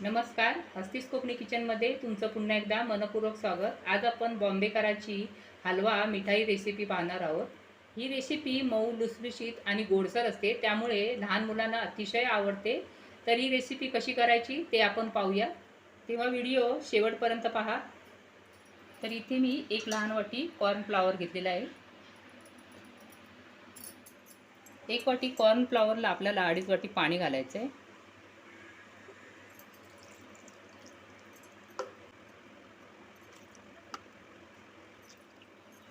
नमस्कार हस्तीस कोकणी किचनमध्ये तुमचं पुन्हा एकदा मनपूर्वक स्वागत. आज आपण बॉम्बेकराची हलवा मिठाई रेसिपी पाहणार आहोत. ही रेसिपी मऊ लुसलुशीत आणि गोडसर असते. त्यामुळे लहान मुलांना अतिशय आवडते. तर ही रेसिपी कशी करायची ते आपण पाहूया. तेव्हा व्हिडिओ शेवटपर्यंत पहा. तर इथे मी एक लहान वाटी कॉर्नफ्लावर घेतलेला आहे. एक वाटी कॉर्नफ्लावरला आपल्याला अडीच वाटी पाणी घालायचं आहे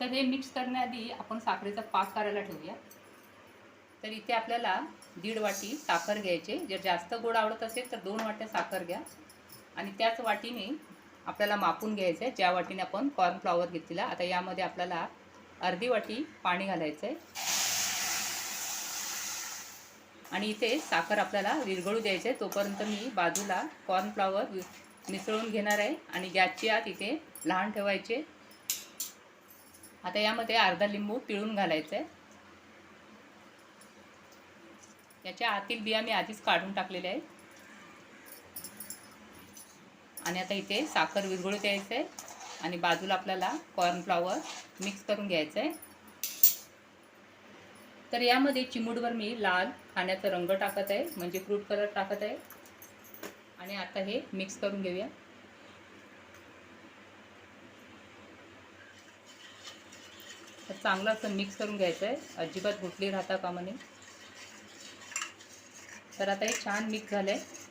तर हे मिक्स करण्याआधी आपण साखरेचा पाक करायला ठेवूया. तर इथे आपल्याला दीड वाटी साखर घ्यायचे जर जास्त गोड आवडत असेल तर दोन वाट्या साखर घ्या. आणि त्याच वाटीने आपल्याला मापून घ्यायचं आहे. ज्या वाटीने आपण कॉर्नफ्लॉवर घेतलेला आता यामध्ये आपल्याला अर्धी वाटी पाणी घालायचं आहे आणि इथे साखर आपल्याला विरघळू द्यायचं आहे तोपर्यंत मी बाजूला कॉर्नफ्लॉवर मिसळून घेणार आहे. आणि गॅसची आत इथे लहान ठेवायचे. आता यामध्ये अर्धा लिंबू पिळून घालायचं आहे याच्या आतील बिया मी आधीच काढून टाकलेल्या आहेत. आणि आता इथे साखर विरघळू द्यायचं आहे आणि बाजूला आपल्याला कॉर्नफ्लॉवर मिक्स करून घ्यायचं आहे तर यामध्ये चिमूडवर मी लाल खाण्याचा रंग टाकत आहे. म्हणजे फ्रूट कलर टाकत आहे. आणि आता हे मिक्स करून घेऊया. तर चांगलं असं मिक्स करून घ्यायचं आहे अजिबात गुटली राहता कामा नये. तर आता हे छान मिक्स झालं आहे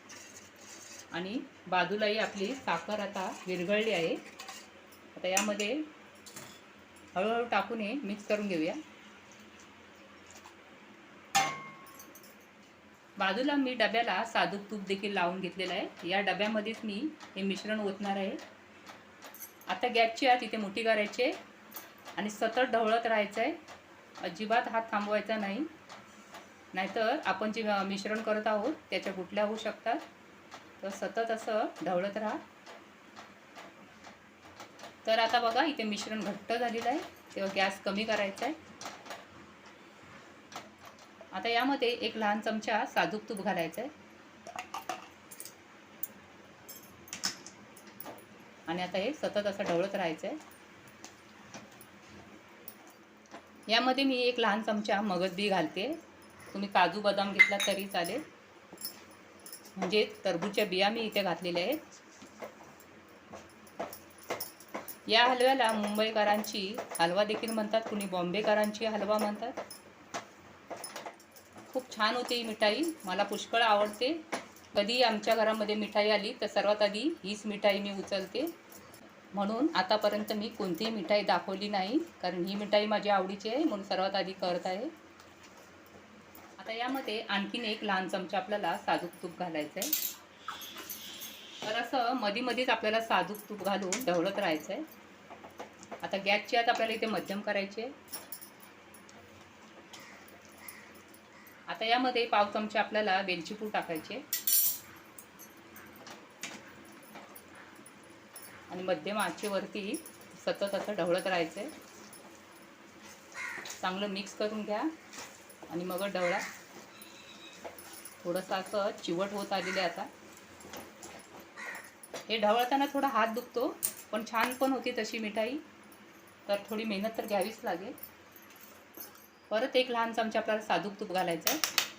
आणि बाजूलाही आपली साखर आता विरघळली आहे. आता यामध्ये हळूहळू टाकून हे मिक्स करून घेऊया. बाजूला मी डब्याला साधूक तूप देखील लावून घेतलेलं आहे. या डब्यामध्येच मी हे मिश्रण ओतणार आहे. आता गॅसची आत इथे मोठी करायची आणि सतत ढवळत राहायचं आहे अजिबात हात थांबवायचा नाही. नाहीतर आपण जे मिश्रण करत आहोत त्याच्या गुटल्या होऊ शकतात. तर सतत असं ढवळत राहा. तर आता बघा इथे मिश्रण घट्ट झालेलं आहे. तेव्हा गॅस कमी करायचा आहे आता यामध्ये एक लहान चमचा साजूक तूप घालायचं आहे आणि आता हे सतत असं ढवळत राहायचं आहे यामध्ये मी एक लहान चमचा मगज बी घालते. तुम्ही काजू बदाम घेतला तरी चालेल. म्हणजे टरबूजच्या बिया मी इथे घातलेल्या आहेत. या हलव्याला मुंबईकरांची हलवा देखील म्हणतात. कुणी बॉम्बेकरांची हलवा म्हणतात. खूप छान होते ही मिठाई. मला पुष्कळ आवडते. कधी आमच्या घरामध्ये मिठाई आली तर सर्वात आधी हीच मिठाई मी उचलते. म्हणून आतापर्यंत मी कोणतीही मिठाई दाखवली नाही कारण ही मिठाई माझी आवडीची आहे म्हणून सर्वात आधी करत आहे. आता यामध्ये आणखीन एक लहान चमचा आपल्याला साजूक तूप घालायचं आहे तर असं मधी मधीच आपल्याला साजूक तूप घालून ढवळत राहायचं आहे आता गॅसची आता आपल्याला इथे मध्यम करायचे आता यामध्ये पाव चमचा आपल्याला वेलची पूड टाकायचे आणि मध्यम आचेवरती सतत असं ढवळत राहायचं. आहे चांगलं मिक्स करून घ्या. आणि मग ढवळा. थोडंसं असं चिवट होत आलेलं आहे आता. हे ढवळताना थोडा हात दुखतो पण छान पण होती तशी मिठाई. तर थोडी मेहनत तर घ्यावीच लागेल. परत एक लहान चमचा आपल्याला साधूक तूप घालायचं आहे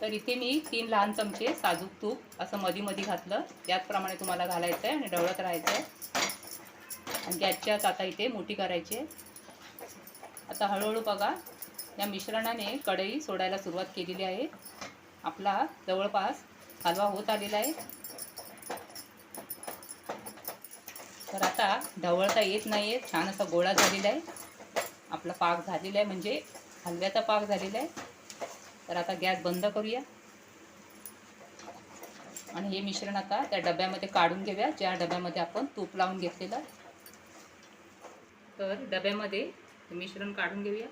तर इथे मी तीन लहान चमचे साजूक तूप असं मधी मधी घातलं. त्याचप्रमाणे तुम्हाला घालायचं आहे आणि ढवळत राहायचं आहे आणि गॅसच्याच आता इथे मोठी करायची आहे. आता हळूहळू बघा या मिश्रणाने कढई सोडायला सुरुवात केलेली आहे. आपला जवळपास हलवा होत आलेला आहे. तर आता ढवळता येत नाही आहे छान असा गोळा झालेला आहे. आपला पाक झालेला आहे. म्हणजे हलव्याचा पाक झालेला आहे. तर आता गॅस बंद करूया. आणि हे मिश्रण आता त्या डब्यामध्ये काढून घेऊया. ज्या डब्यामध्ये आपण तूप लावून घेतलेलं तर डब्यामध्ये मिश्रण काढून घेऊया.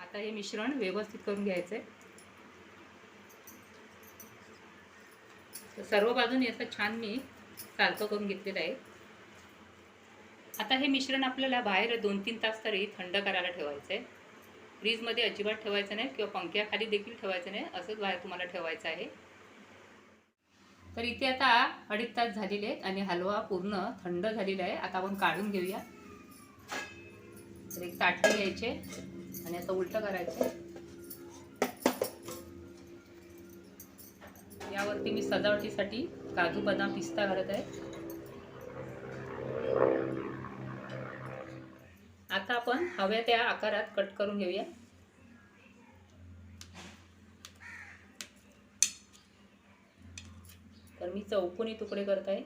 आता हे मिश्रण व्यवस्थित करून घ्यायचं आहे तर सर्व बाजूने असं छान मी सारखं करून घेतलेलं आहे. आता हे मिश्रण आपल्याला बाहेर दोन तीन तास तरी थंड करायला ठेवायचं आहे फ्रीजमध्ये अजिबात ठेवायचं नाही किंवा पंख्याखाली देखील ठेवायचं नाही असंच बाहेर तुम्हाला ठेवायचं आहे. तर इथे आता अडीच तास झालेले आहेत आणि हलवा पूर्ण थंड झालेला आहे. आता आपण काढून घेऊया. तर एक ताटली घ्यायचे आणि असं उलटं करायचं यावरती मी सजावटीसाठी काजू बदाम पिस्ता घालत आहे. आता आपण हव्या त्या आकारात कट करून घेऊया. तर मी चौकोनी तुकडे करत आहे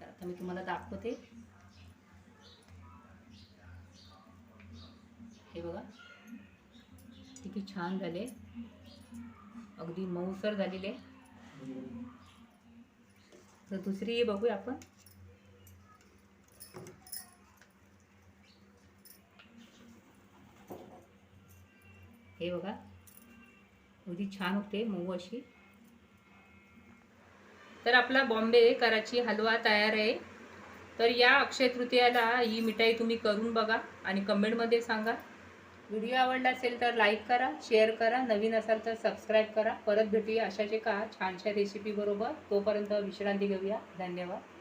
तर आता मी तुम्हाला दाखवते. बघा. किती छान झाले. अगदी मऊसर झालेले. तर दुसरी बघूया आपण. हे बघा. अगदी छान होते मऊ अशी. तर आपला बॉम्बे कराची हलवा तयार आहे. तर या अक्षय तृतीयाला ही मिठाई तुम्ही करून बघा आणि कमेंटमध्ये सांगा. व्हिडिओ आवडला असेल तर लाईक करा शेअर करा नवीन असाल तर सबस्क्राईब करा. परत भेटूया अशाच एका छानशा रेसिपीबरोबर तोपर्यंत विश्रांती घेऊया. धन्यवाद.